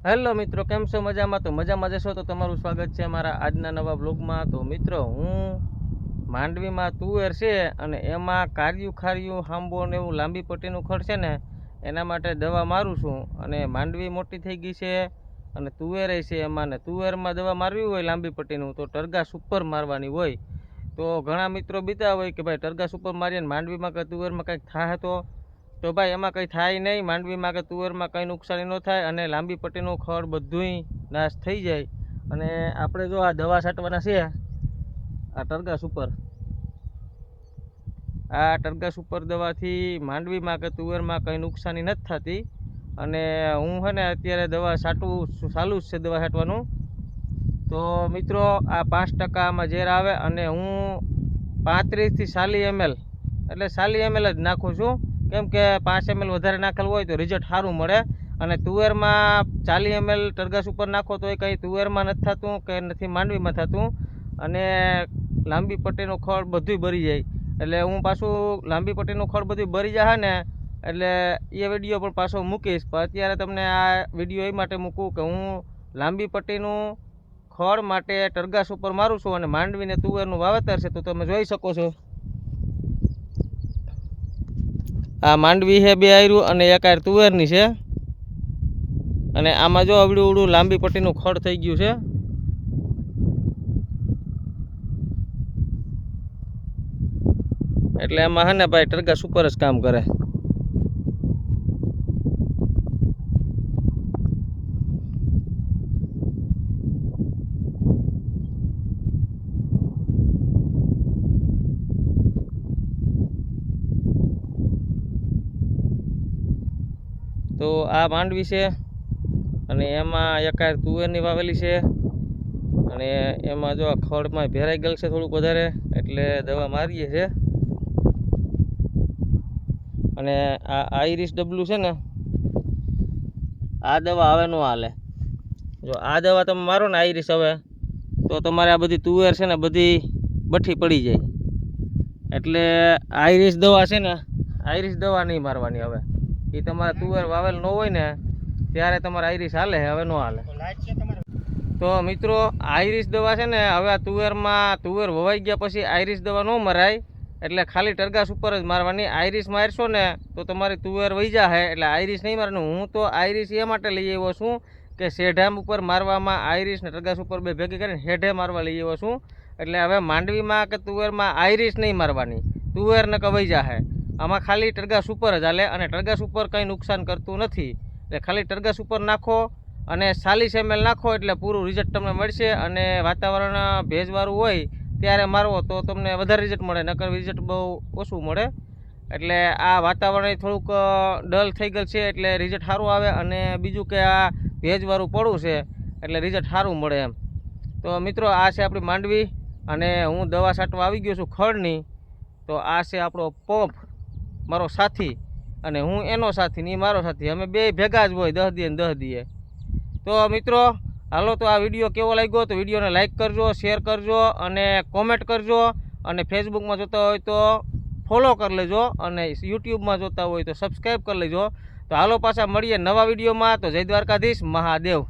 Hello મિત્રો, કેમ છો? મજામાં? તો મજામાં જશો? તો તમારું સ્વાગત છે મારા આજના નવા બ્લોગમાં તો મિત્રો, હું માંડવીમાં તુવેર છે અને એમાં કાર્યું ખાર્યું, હાંબો ને એવું લાંબી પટ્ટીનું ખડ છે ને, એના માટે દવા મારું છું. અને માંડવી મોટી થઈ ગઈ છે અને તુવેરે છે એમાં ને તુવેરમાં દવા મારવી હોય લાંબી પટ્ટીનું, તો ટરગા સુપર મારવાની હોય. તો ઘણા મિત્રો બીતા હોય કે ભાઈ ટરગા સુપર મારીએ ને માંડવીમાં કે તુવેરમાં કંઈક થાય તો તો ભાઈ, એમાં કંઈ થાય નહીં. માંડવીમાં કે તુવેરમાં કંઈ નુકસાની ન થાય અને લાંબી પટ્ટીનું ખડ બધુંય નાશ થઈ જાય. અને આપણે જો આ દવા છાંટવાના છે, આ ટરગાસ ઉપર. આ ટરગાસ ઉપર દવાથી માંડવીમાં કે તુવેરમાં કંઈ નુકસાની નથી થતી. અને હું છે ને અત્યારે દવા છાંટવું ચાલુ જ છે દવા છાંટવાનું. તો મિત્રો, આ પાંચ ટકા આમાં ઝેર આવે અને હું પાંત્રીસથી સાલી એમએલ, એટલે સાલી એમએલ જ નાખું છું. કેમ કે પાંચ એમએલ વધારે નાખેલું હોય તો રિઝલ્ટ સારું મળે. અને તુવેરમાં ચાલીસ એમએલ ટરગાસ ઉપર નાખો તો એ કંઈ તુવેરમાં નથી થતું, કે નથી માંડવીમાં થતું. અને લાંબી પટ્ટીનું ખળ બધુંય ભરી જાય. એટલે હું પાછું લાંબી પટ્ટીનું ખળ બધું ભરી જાય ને, એટલે એ વીડિયો પણ પાછો મૂકીશ. પણ અત્યારે તમને આ વીડિયો એ માટે મૂકું કે હું લાંબી પટ્ટીનું ખળ માટે ટરગાસ ઉપર મારું છું અને માંડવીને તુવેરનું વાવેતર છે તો તમે જોઈ શકો છો. આ માંડવી છે બે આયરું અને એક આયર તુવેરની છે. અને આમાં જો અવડું ઉડું લાંબી પટ્ટીનું ખડ થઈ ગયું છે. એટલે એમાં હે ને ભાઈ ટરગા સુપર જ કામ કરે. તો આ માંડવી છે અને એમાં એકાર તુવેરની વાવેલી છે. અને એમાં જો ખડમાં ભેરાઈ ગયેલ છે થોડુંક વધારે, એટલે દવા મારીએ છે. અને આ આઈરિસ ડબલું છે ને, આ દવા હવે ન હાલે. જો આ દવા તમે મારો ને આઈરિસ હવે, તો તમારે આ બધી તુવેર છે ને બધી બઠી પડી જાય. એટલે આઈરિસ દવા છે ને આઈરિસ દવા નહીં મારવાની હવે. એ તમારે તુવેર વાવેલ ન હોય ને ત્યારે તમારે આઈરિસ હાલે હવે ન હાલે. તો મિત્રો આઈરિસ દવા છે ને હવે આ તુવેરમાં તુવેર વવાઈ ગયા પછી આઈરિસ દવા ન મરાય એટલે ખાલી ટરગાસ ઉપર જ મારવાની. આઈરિસ મારશો ને તો તમારી તુવેર વહી જાહે એટલે આઈરિસ નહીં મારવાનું. હું તો આઈરિસ એ માટે લઈ આવ્યો છું કે શેઢામ ઉપર મારવામાં આઈરિસ ને ટરગાસ ઉપર બે ભેગી કરીને હેઢે મારવા લઈ આવ્યો છું. એટલે હવે માંડવીમાં કે તુવેરમાં આઈરિસ નહીં મારવાની. તુવેર ને કવાઈ જાહે. આમાં ખાલી ટરગાસ ઉપર જ હાલે અને ટરગાસ ઉપર કંઈ નુકસાન કરતું નથી. એટલે ખાલી ટરગાસ ઉપર નાખો અને ચાલીસ એમએલ નાખો એટલે પૂરું રિઝલ્ટ તમને મળશે અને વાતાવરણ ભેજવાળું હોય ત્યારે મારવો તો તમને વધારે રિઝલ્ટ મળે, નકર રિઝલ્ટ બહુ ઓછું મળે. એટલે આ વાતાવરણ થોડુંક ડલ થઈ ગયેલ છે એટલે રિઝલ્ટ સારું આવે અને બીજું કે આ ભેજવાળું પડવું છે એટલે રિઝલ્ટ સારું મળે એમ. તો મિત્રો, આ છે આપણી માંડવી અને હું દવા છાંટવા આવી ગયો છું ખડની. તો આ છે આપણો પંપ મારો સાથી અને હું એનો સાથી ને એ મારો સાથી. અમે બે ભેગા જ હોય દહ દીએ ને દહ દીએ. તો મિત્રો, હાલો તો આ વીડિયો કેવો લાગ્યો તો વિડીયોને લાઈક કરજો, શેર કરજો અને કોમેન્ટ કરજો. અને ફેસબુકમાં જોતા હોય તો ફોલો કરી લેજો અને યુટ્યુબમાં જોતા હોય તો સબસ્ક્રાઈબ કરી લેજો. તો હાલો પાછા મળીએ નવા વિડીયોમાં. તો જય દ્વારકાધીશ, મહાદેવ.